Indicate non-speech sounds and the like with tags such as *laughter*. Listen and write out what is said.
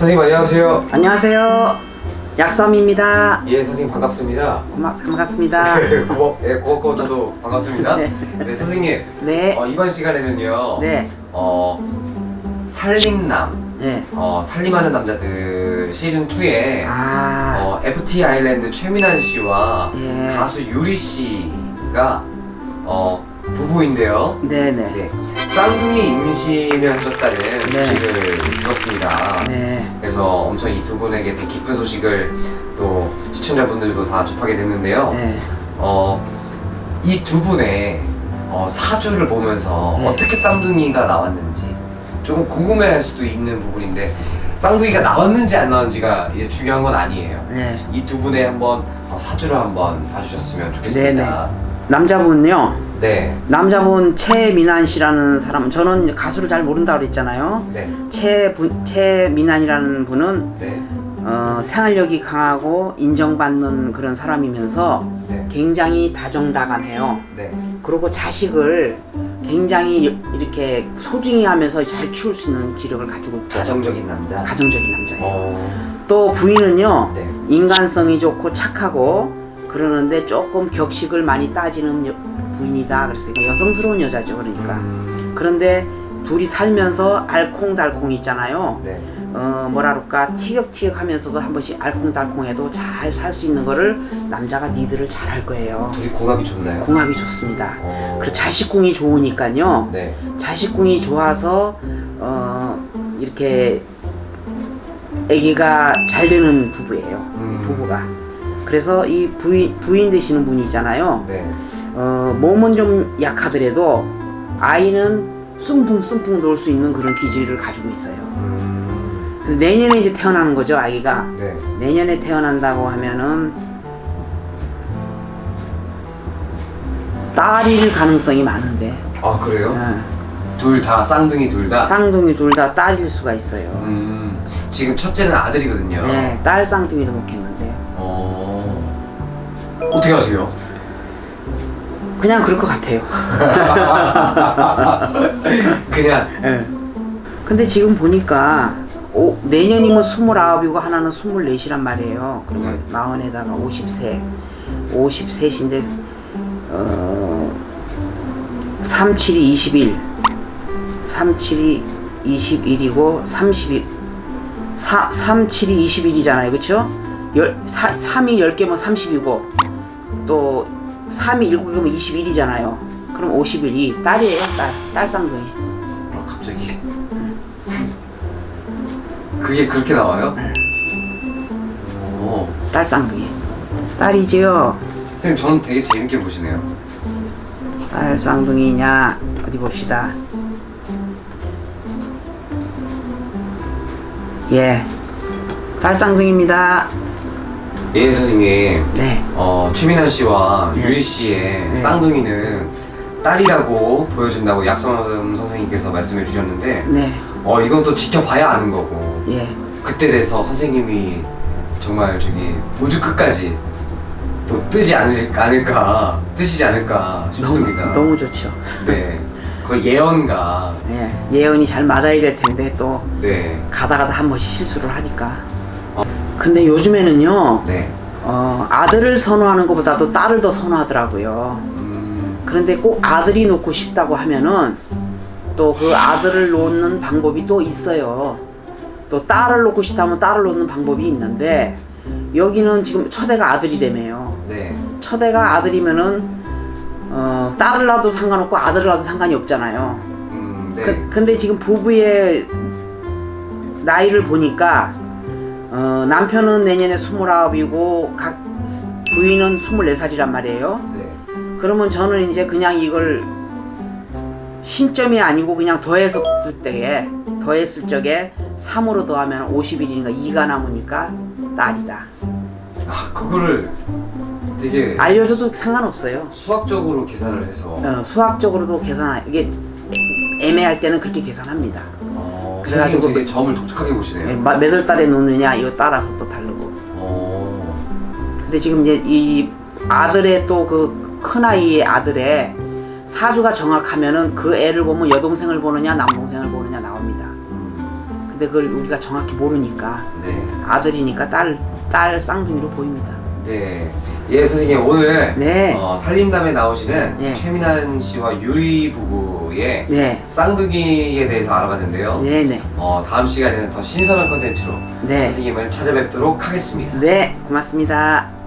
선생님 안녕하세요. 안녕하세요. 약수함입니다. 예, 선생님 반갑습니다. 고마, 반갑습니다. *laughs* 고맙, 예, 고맙고 저도 반갑습니다. 네. 네, 선생님. 네. 어, 이번 시간에는요. 네. 어, 살림남, 네. 어, 살림하는 남자들 시즌 2에 아, 어, FT 아일랜드 최민환 씨와 예. 가수 유리 씨가 어, 부부인데요. 네네. 예, 쌍둥이 임신을 하셨다는 네. 소식을 들었습니다. 네. 그래서 엄청 이 두 분에게 되게 기쁜 소식을 또 시청자분들도 다 접하게 됐는데요. 네. 어, 이 두 분의 어, 사주를 보면서 네. 어떻게 쌍둥이가 나왔는지 조금 궁금해할 수도 있는 부분인데 쌍둥이가 나왔는지 안 나왔는지가 이제 중요한 건 아니에요. 네. 이 두 분의 한번 어, 사주를 한번 봐주셨으면 좋겠습니다. 남자분요. 네, 남자분 최민환 씨라는 사람, 저는 가수를 잘 모른다고 그랬잖아요. 네, 최분, 최민환이라는 분은 네, 어, 생활력이 강하고 인정받는 그런 사람이면서 네, 굉장히 다정다감해요. 네, 그리고 자식을 굉장히 이렇게 소중히 하면서 잘 키울 수 있는 기력을 가지고 있다. 가정적인 남자. 가정적인 남자예요. 어, 또 부인은요 네, 인간성이 좋고 착하고 그러는데 조금 격식을 많이 따지는 여- 부인이다. 그랬으니까 여성스러운 여자죠 그러니까. 음, 그런데 둘이 살면서 알콩달콩 있잖아요. 네, 어 뭐라 그럴까? 티격티격 하면서도 한 번씩 알콩달콩해도 잘 살 수 있는 거를 남자가 니들을 잘 할 거예요. 둘이 궁합이 좋나요? 궁합이 좋습니다. 어, 그리고 자식궁이 좋으니까요. 네, 자식궁이 좋아서 어 이렇게 아기가 잘 되는 부부예요. 음. 이 부부가. 그래서 이 부인 부인 되시는 분이 있잖아요. 네, 어 몸은 좀 약하더라도 아이는 숭풍숭풍 놀 수 있는 그런 기질을 가지고 있어요. 음, 내년에 이제 태어나는 거죠, 아기가. 네. 내년에 태어난다고 하면은 딸일 가능성이 많은데. 아 그래요? 어, 둘 다 쌍둥이 둘 다. 쌍둥이 둘 다 딸일 수가 있어요. 음, 지금 첫째는 아들이거든요. 네, 딸 쌍둥이를 놓겠는데 어, 어떻게 하세요? 그냥 그럴 것 같아요. *laughs* 그냥 예. 근데 지금 보니까 오, 내년이면 스물아홉이고 하나는 스물넷이란 말이에요. 그러면 네. 마흔에다가 오십세, 오십셋인데 어, 삼칠이 이십일, 삼칠이 이십일이고 삼십이 사, 삼칠이 이십일이잖아요, 그렇죠? 열, 사, 3이 10개면 30이고 또 3이 7개면 21이잖아요. 그럼 51이 딸이에요, 딸. 딸 쌍둥이. 아 갑자기 그게 그렇게 나와요? 네. 오, 딸 쌍둥이. 딸이지요. 선생님 저는 되게 재밌게 보시네요. 딸 쌍둥이냐? 어디 봅시다. 예. 딸 쌍둥이입니다. 예 선생님, 네. 어 최민환 씨와 네. 유리 씨의 네. 쌍둥이는 딸이라고 보여준다고 약선 선생님께서 말씀해 주셨는데, 네. 어 이건 또 지켜봐야 아는 거고. 예. 그때 돼서 선생님이 정말 저기 우주 끝까지 또 뜨지 않을, 않을까 뜨시지 않을까 너무, 싶습니다. 너무 좋죠. 네. 그 예언가. 예. 예언이 잘 맞아야 될 텐데 또 네. 가다 가다 한 번씩 실수를 하니까. 어. 근데 요즘에는요. 네. 어, 아들을 선호하는 것보다도 딸을 더 선호하더라고요. 음, 그런데 꼭 아들이 놓고 싶다고 하면은 또 그 아들을 놓는 방법이 또 있어요. 또 딸을 놓고 싶다면 딸을 놓는 방법이 있는데 여기는 지금 첫애가 아들이라며요. 네. 첫애가 아들이면은 어, 딸을 낳아도 상관없고 아들을 낳아도 상관이 없잖아요. 음, 네. 그, 근데 지금 부부의 나이를 보니까 어, 남편은 내년에 스물아홉이고 각 부인은 스물네 살이란 말이에요. 네. 그러면 저는 이제 그냥 이걸 신점이 아니고 그냥 더했을 때에 더했을 적에 3으로 더하면 51이니까 2가 남으니까 딸이다. 아, 그거를 되게 알려줘도 상관없어요. 수학적으로 계산을 해서 어, 수학적으로도 계산 이게 애매할 때는 그렇게 계산합니다. 어, 그래가지고 선생님 되게 점을 독특하게 보시네요. 마- 몇월 달에 놓느냐 이거 따라서 또 다르고. 어, 근데 지금 이제 이 아들의 또 그 큰아이의 아들의 사주가 정확하면은 그 애를 보면 여동생을 보느냐 남동생을 보느냐 나옵니다. 음, 근데 그걸 우리가 정확히 모르니까 네. 아들이니까 딸, 딸 쌍둥이로 보입니다. 네. 예, 선생님 오늘 네. 어, 살림담에 나오시는 네. 최민환 씨와 유리 부부의 네. 쌍둥이에 대해서 알아봤는데요. 네네. 어, 다음 시간에는 더 신선한 컨텐츠로 네. 선생님을 찾아뵙도록 하겠습니다. 네, 고맙습니다.